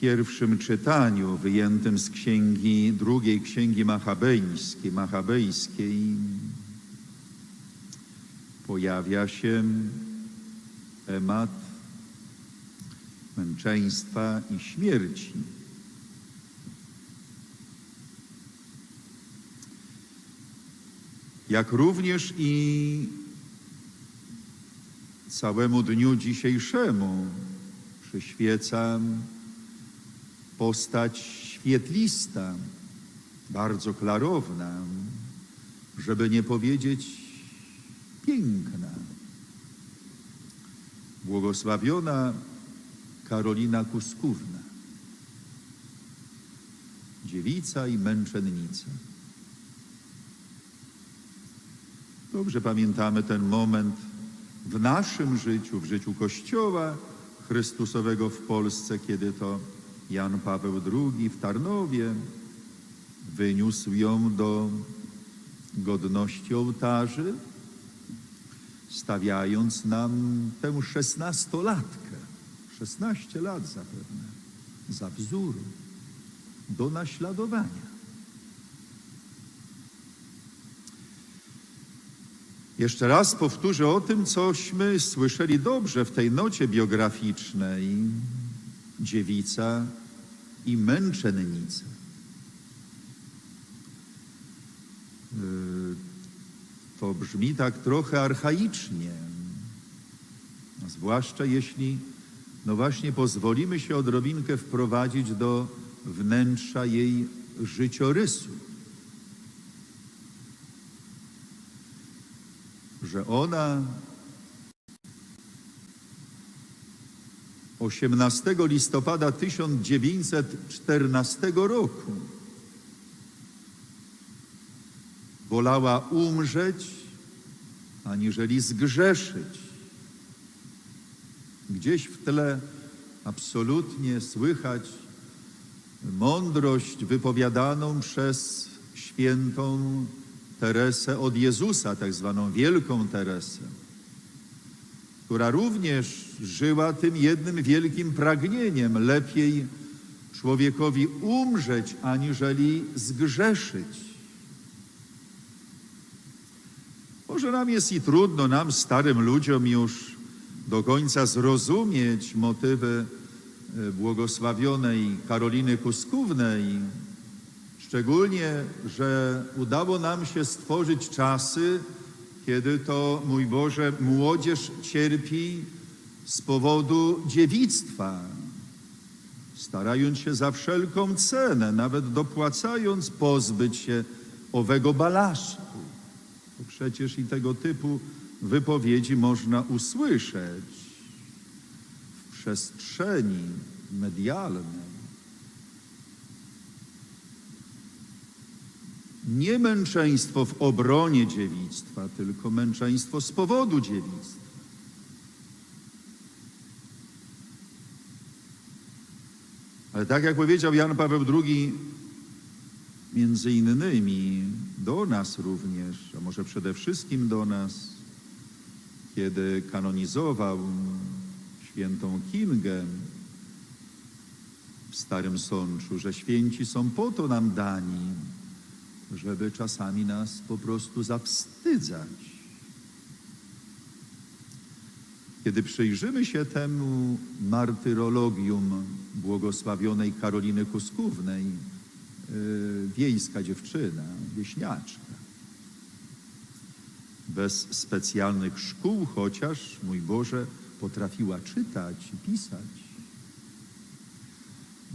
pierwszym czytaniu wyjętym z księgi, drugiej księgi machabejskiej, machabejskiej pojawia się temat męczeństwa i śmierci. Jak również i całemu dniu dzisiejszemu przyświeca postać świetlista, bardzo klarowna, żeby nie powiedzieć piękna. Błogosławiona Karolina Kuskówna, dziewica i męczennica. Dobrze pamiętamy ten moment w naszym życiu, w życiu Kościoła Chrystusowego w Polsce, kiedy to Jan Paweł II w Tarnowie wyniósł ją do godności ołtarzy, stawiając nam tę szesnastolatkę, szesnaście lat zapewne, za wzór do naśladowania. Jeszcze raz powtórzę o tym, cośmy słyszeli dobrze w tej nocie biograficznej. Dziewica i męczennica. Yy, To brzmi tak trochę archaicznie, zwłaszcza jeśli, no właśnie, pozwolimy się odrobinkę wprowadzić do wnętrza jej życiorysu. że ona 18 listopada 1914 roku wolała umrzeć, aniżeli zgrzeszyć. Gdzieś w tle absolutnie słychać mądrość wypowiadaną przez świętą Teresę od Jezusa, tak zwaną Wielką Teresę, która również żyła tym jednym wielkim pragnieniem, lepiej człowiekowi umrzeć, aniżeli zgrzeszyć. Może nam jest i trudno, nam starym ludziom już do końca zrozumieć motywy e, błogosławionej Karoliny Kuskównej, Szczególnie, że udało nam się stworzyć czasy, kiedy to, mój Boże, młodzież cierpi z powodu dziewictwa, starając się za wszelką cenę, nawet dopłacając, pozbyć się owego balasztu. Bo przecież i tego typu wypowiedzi można usłyszeć w przestrzeni medialnej. Nie męczeństwo w obronie dziewictwa, tylko męczeństwo z powodu dziewictwa. Ale tak jak powiedział Jan Paweł II, między innymi do nas również, a może przede wszystkim do nas, kiedy kanonizował świętą Kingę w Starym Sączu, że święci są po to nam dani, żeby czasami nas po prostu zawstydzać. Kiedy przyjrzymy się temu martyrologium błogosławionej Karoliny Kuskównej, yy, wiejska dziewczyna, wieśniaczka, bez specjalnych szkół, chociaż, mój Boże, potrafiła czytać i pisać.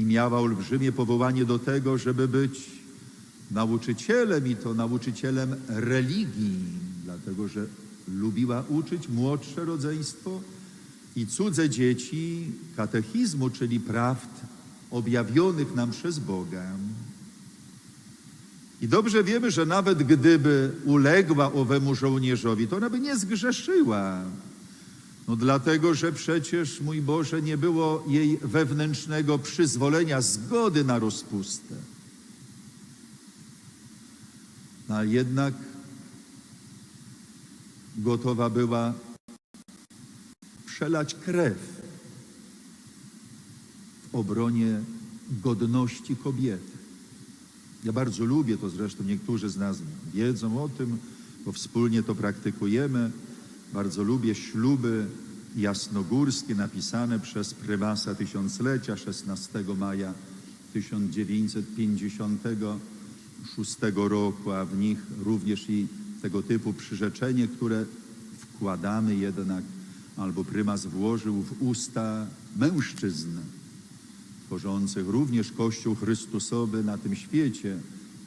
I miała olbrzymie powołanie do tego, żeby być nauczycielem i to nauczycielem religii, dlatego że lubiła uczyć młodsze rodzeństwo i cudze dzieci katechizmu, czyli prawd objawionych nam przez Boga. I dobrze wiemy, że nawet gdyby uległa owemu żołnierzowi, to ona by nie zgrzeszyła. No dlatego, że przecież, mój Boże, nie było jej wewnętrznego przyzwolenia, zgody na rozpustę. A jednak gotowa była przelać krew w obronie godności kobiety. Ja bardzo lubię to, zresztą niektórzy z nas wiedzą o tym, bo wspólnie to praktykujemy. Bardzo lubię śluby jasnogórskie napisane przez prymasa tysiąclecia 16 maja 1956 roku, a w nich również i tego typu przyrzeczenie, które wkładamy jednak, albo prymas włożył w usta mężczyzn, tworzących również Kościół Chrystusowy na tym świecie,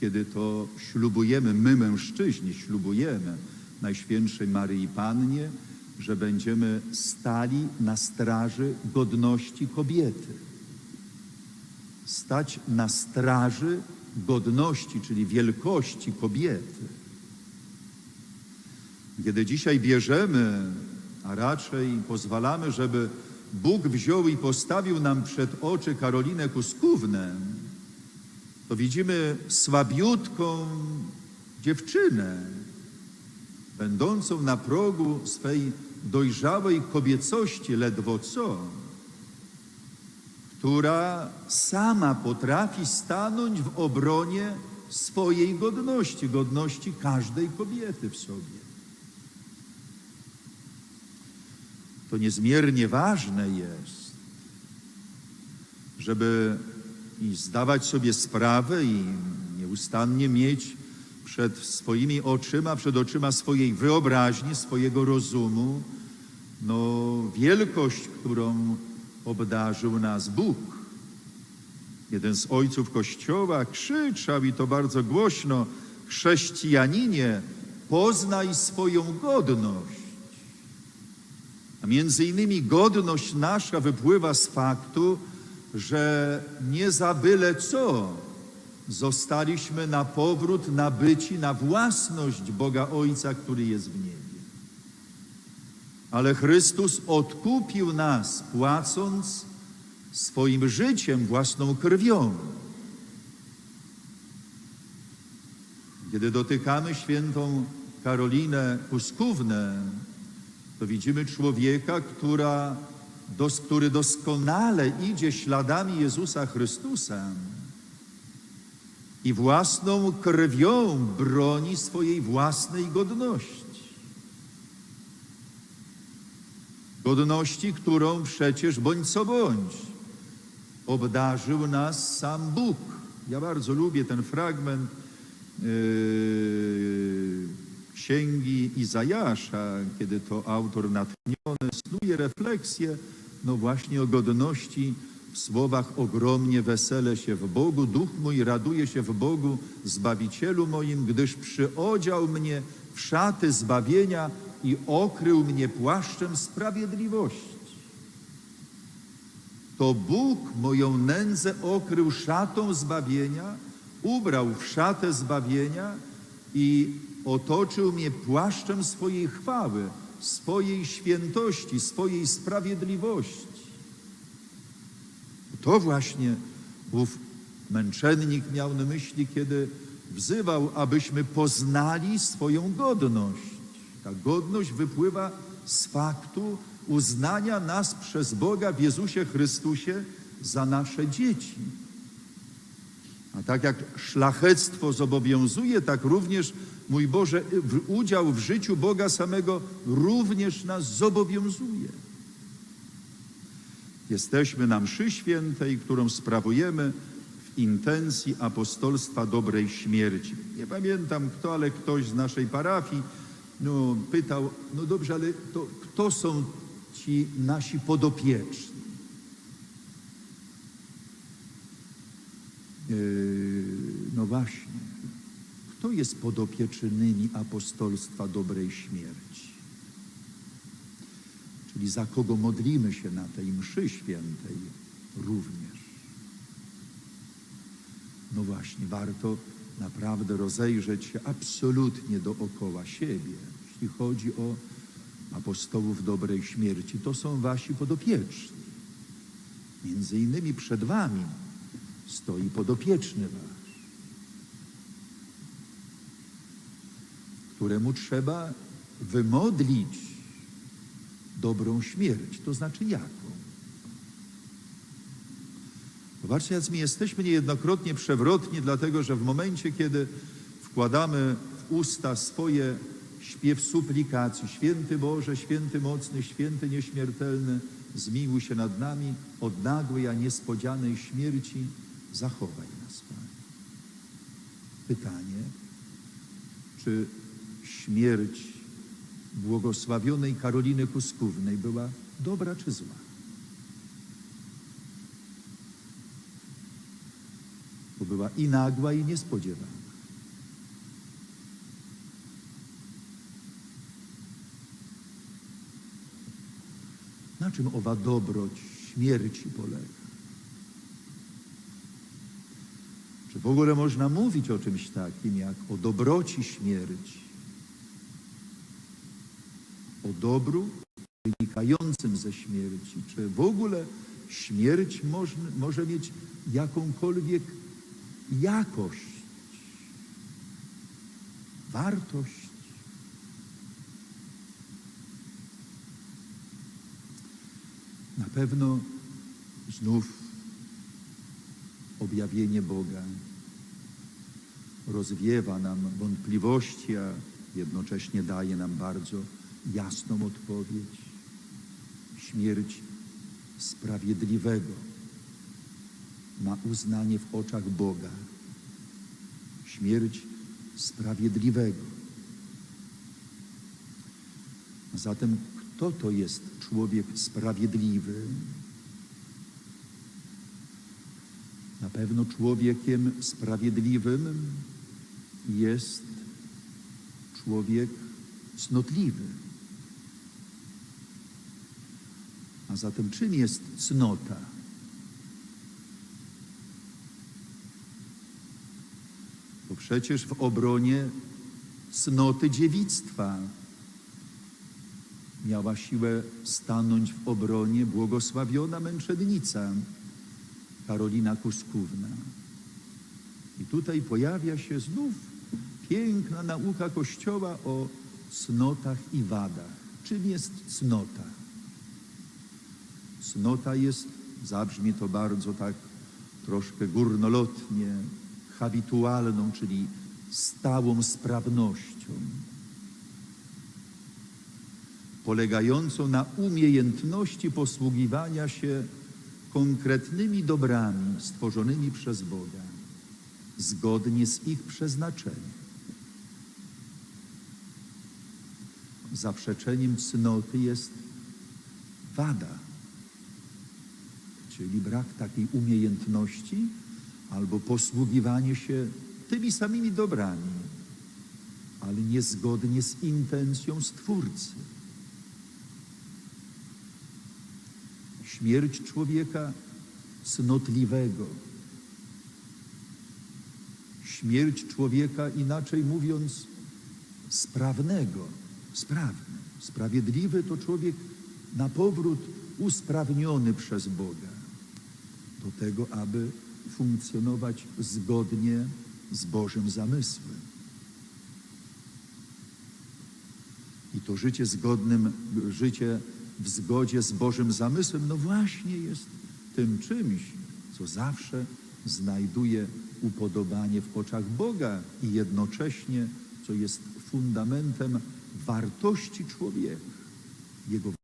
kiedy to ślubujemy, my mężczyźni ślubujemy Najświętszej Maryi Pannie, że będziemy stali na straży godności kobiety. Stać na straży godności, czyli wielkości kobiety. Kiedy dzisiaj bierzemy, a raczej pozwalamy, żeby Bóg wziął i postawił nam przed oczy Karolinę Kuskównę, to widzimy słabiutką dziewczynę, będącą na progu swej dojrzałej kobiecości ledwo co, która sama potrafi stanąć w obronie swojej godności, godności każdej kobiety w sobie. To niezmiernie ważne jest, żeby i zdawać sobie sprawę i nieustannie mieć przed swoimi oczyma, przed oczyma swojej wyobraźni, swojego rozumu, no wielkość, którą obdarzył nas Bóg. Jeden z ojców Kościoła krzyczał i to bardzo głośno, chrześcijaninie, poznaj swoją godność. A między innymi godność nasza wypływa z faktu, że nie za byle co zostaliśmy na powrót nabyci na własność Boga Ojca, który jest w niebie. Ale Chrystus odkupił nas, płacąc swoim życiem, własną krwią. Kiedy dotykamy świętą Karolinę Kuskównę, to widzimy człowieka, która, dos, który doskonale idzie śladami Jezusa Chrystusa i własną krwią broni swojej własnej godności. Godności, którą przecież bądź co bądź obdarzył nas sam Bóg. Ja bardzo lubię ten fragment yy, księgi Izajasza, kiedy to autor natchniony snuje refleksję, no właśnie o godności w słowach ogromnie wesele się w Bogu, duch mój raduje się w Bogu, Zbawicielu moim, gdyż przyodział mnie w szaty zbawienia i okrył mnie płaszczem sprawiedliwości. To Bóg moją nędzę okrył szatą zbawienia, ubrał w szatę zbawienia i otoczył mnie płaszczem swojej chwały, swojej świętości, swojej sprawiedliwości. To właśnie ów męczennik miał na myśli, kiedy wzywał, abyśmy poznali swoją godność. Ta godność wypływa z faktu uznania nas przez Boga w Jezusie Chrystusie za nasze dzieci. A tak jak szlachectwo zobowiązuje, tak również, mój Boże, udział w życiu Boga samego również nas zobowiązuje. Jesteśmy na mszy świętej, którą sprawujemy w intencji apostolstwa dobrej śmierci. Nie pamiętam kto, ale ktoś z naszej parafii no, pytał, no dobrze, ale to kto są ci nasi podopieczni? Yy, no właśnie, kto jest podopiecznymi apostolstwa dobrej śmierci? Czyli za kogo modlimy się na tej mszy świętej również. No właśnie, warto naprawdę rozejrzeć się absolutnie dookoła siebie, jeśli chodzi o apostołów dobrej śmierci. To są wasi podopieczni. Między innymi przed wami stoi podopieczny wasz, któremu trzeba wymodlić dobrą śmierć. To znaczy jaką? Zobaczcie, jak my jesteśmy niejednokrotnie przewrotni, dlatego że w momencie, kiedy wkładamy w usta swoje śpiew suplikacji, święty Boże, święty mocny, święty nieśmiertelny, zmiłuj się nad nami, od nagłej, a niespodzianej śmierci zachowaj nas, Panie. Pytanie, czy śmierć błogosławionej Karoliny Kuskównej była dobra czy zła? Bo była i nagła, i niespodziewana. Na czym owa dobroć śmierci polega? Czy w ogóle można mówić o czymś takim jak o dobroci śmierci? O dobru wynikającym ze śmierci? Czy w ogóle śmierć może, może mieć jakąkolwiek jakość, wartość? Na pewno znów objawienie Boga rozwiewa nam wątpliwości, a jednocześnie daje nam bardzo jasną odpowiedź. Śmierć sprawiedliwego ma uznanie w oczach Boga. Śmierć sprawiedliwego. Zatem kto to jest człowiek sprawiedliwy? Na pewno człowiekiem sprawiedliwym jest człowiek cnotliwy. A zatem czym jest cnota? Przecież w obronie cnoty dziewictwa miała siłę stanąć w obronie błogosławiona męczennica Karolina Kuskówna. I tutaj pojawia się znów piękna nauka Kościoła o cnotach i wadach. Czym jest cnota? Cnota jest, zabrzmi to bardzo tak troszkę górnolotnie, habitualną, czyli stałą sprawnością, polegającą na umiejętności posługiwania się konkretnymi dobrami stworzonymi przez Boga, zgodnie z ich przeznaczeniem. Zaprzeczeniem cnoty jest wada, czyli brak takiej umiejętności albo posługiwanie się tymi samymi dobrami, ale niezgodnie z intencją Stwórcy. Śmierć człowieka cnotliwego, śmierć człowieka, inaczej mówiąc, sprawnego, sprawny. Sprawiedliwy to człowiek na powrót usprawniony przez Boga do tego, aby funkcjonować zgodnie z Bożym zamysłem. I to życie zgodnym, życie w zgodzie z Bożym zamysłem, no właśnie jest tym czymś, co zawsze znajduje upodobanie w oczach Boga i jednocześnie, co jest fundamentem wartości człowieka, jego